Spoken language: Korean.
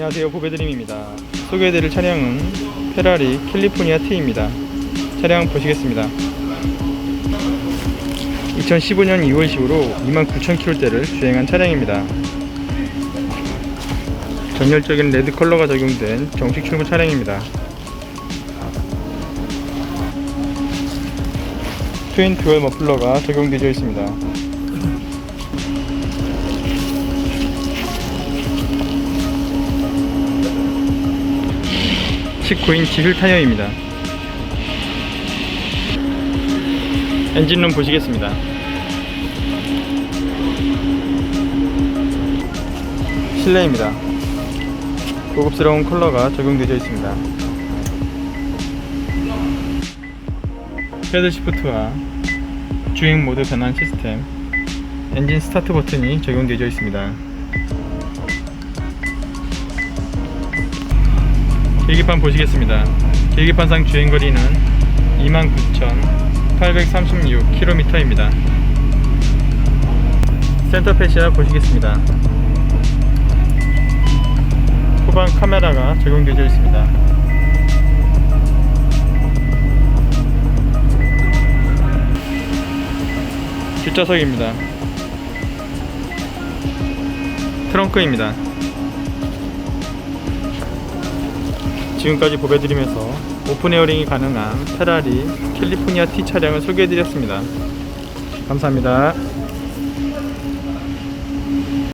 안녕하세요. 보배드림입니다. 소개해드릴 차량은 페라리 캘리포니아 T입니다. 차량 보시겠습니다. 2015년 2월식으로 29,000km대를 주행한 차량입니다. 전열적인 레드 컬러가 적용된 정식 출고 차량입니다. 트윈 듀얼 머플러가 적용되어 있습니다 19인치 휠 타이어입니다. 엔진룸 보시겠습니다. 실내입니다. 고급스러운 컬러가 적용되어 있습니다. 패들 시프트와 주행 모드 변환 시스템, 엔진 스타트 버튼이 적용되어 있습니다. 계기판 보시겠습니다. 계기판상 주행거리는 29,836km입니다. 센터 페시아 보시겠습니다. 후방 카메라가 적용되어 있습니다. 뒷좌석입니다. 트렁크입니다. 지금까지 보배드리면서 오픈 에어링이 가능한 페라리 캘리포니아 T 차량을 소개해드렸습니다. 감사합니다.